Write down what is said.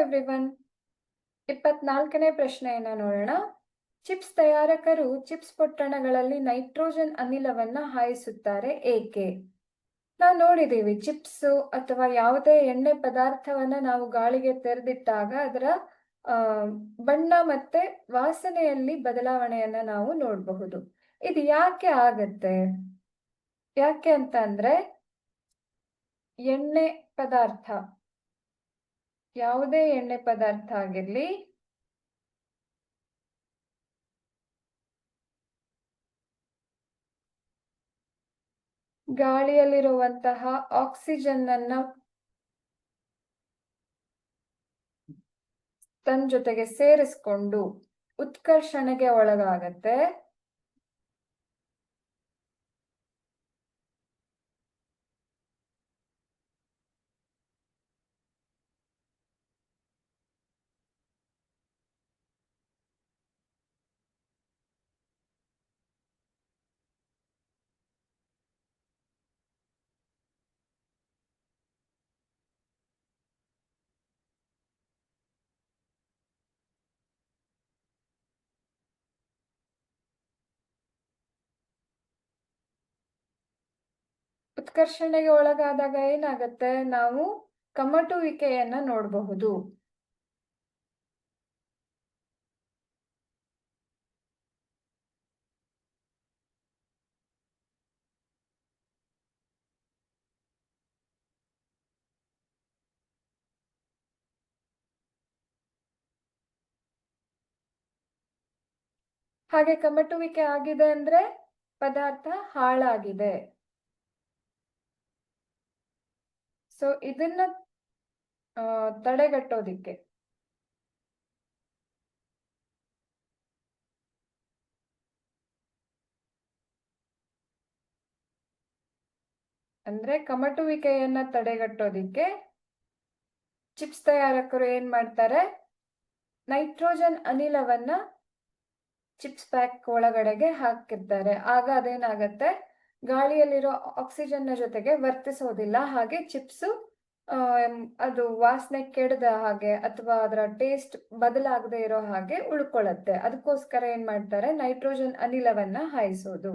Everyone ಇಪ್ಪತ್ನಾಲ್ಕನೇ ಪ್ರಶ್ನೆಯನ್ನ ನೋಡೋಣ. ಚಿಪ್ಸ್ ತಯಾರಕರು ಚಿಪ್ಸ್ ಪೊಟ್ಟಣಗಳಲ್ಲಿ ನೈಟ್ರೋಜನ್ ಅನಿಲವನ್ನ ಹಾಯಿಸುತ್ತಾರೆ ಏಕೆ? ನಾವು ನೋಡಿದ್ದೀವಿ ಚಿಪ್ಸ್ ಅಥವಾ ಯಾವುದೇ ಎಣ್ಣೆ ಪದಾರ್ಥವನ್ನ ನಾವು ಗಾಳಿಗೆ ತೆರೆದಿಟ್ಟಾಗ ಅದರ ಬಣ್ಣ ಮತ್ತೆ ವಾಸನೆಯಲ್ಲಿ ಬದಲಾವಣೆಯನ್ನ ನಾವು ನೋಡಬಹುದು. ಇದು ಯಾಕೆ ಆಗತ್ತೆ? ಯಾಕೆ ಅಂತ ಅಂದ್ರೆ, ಎಣ್ಣೆ ಪದಾರ್ಥ. ಯಾವುದೇ ಎಣ್ಣೆ ಪದಾರ್ಥ ಆಗಿರ್ಲಿ ಗಾಳಿಯಲ್ಲಿರುವಂತಹ ಆಕ್ಸಿಜನ್ ಅನ್ನ ತನ್ನ ಜೊತೆಗೆ ಸೇರಿಸ್ಕೊಂಡು ಉತ್ಕರ್ಷಣೆಗೆ ಒಳಗಾಗತ್ತೆ. ಉತ್ಕರ್ಷಣೆಗೆ ಒಳಗಾದಾಗ ಏನಾಗತ್ತೆ? ನಾವು ಕಮಟುವಿಕೆಯನ್ನ ನೋಡಬಹುದು. ಹಾಗೆ ಕಮಟುವಿಕೆ ಆಗಿದೆ ಅಂದ್ರೆ ಪದಾರ್ಥ ಹಾಳಾಗಿದೆ. ಸೊ ಇದನ್ನ ತಡೆಗಟ್ಟೋದಿಕ್ಕೆ. ಅಂದ್ರೆ ಕಮಟುವಿಕೆಯನ್ನ ತಡೆಗಟ್ಟೋದಿಕ್ಕೆ ಚಿಪ್ಸ್ ತಯಾರಕರು ಏನ್ ಮಾಡ್ತಾರೆ? ನೈಟ್ರೋಜನ್ ಅನಿಲವನ್ನ ಚಿಪ್ಸ್ ಪ್ಯಾಕ್ ಒಳಗಡೆಗೆ ಹಾಕಿರ್ತಾರೆ. ಆಗ ಅದೇನಾಗತ್ತೆ? ಗಾಳಿಯಲ್ಲಿರೋ ಆಕ್ಸಿಜನ್ನ ಜೊತೆಗೆ ವರ್ತಿಸೋದಿಲ್ಲ. ಹಾಗೆ ಚಿಪ್ಸು ಅದು ವಾಸನೆ ಕೆಡದ ಹಾಗೆ ಅಥವಾ ಅದರ ಟೇಸ್ಟ್ ಬದಲಾಗದೆ ಇರೋ ಹಾಗೆ ಉಳ್ಕೊಳ್ಳುತ್ತೆ. ಅದಕ್ಕೋಸ್ಕರ ಏನ್ ಮಾಡ್ತಾರೆ ನೈಟ್ರೋಜನ್ ಅನಿಲವನ್ನ ಹಾಯಿಸೋದು.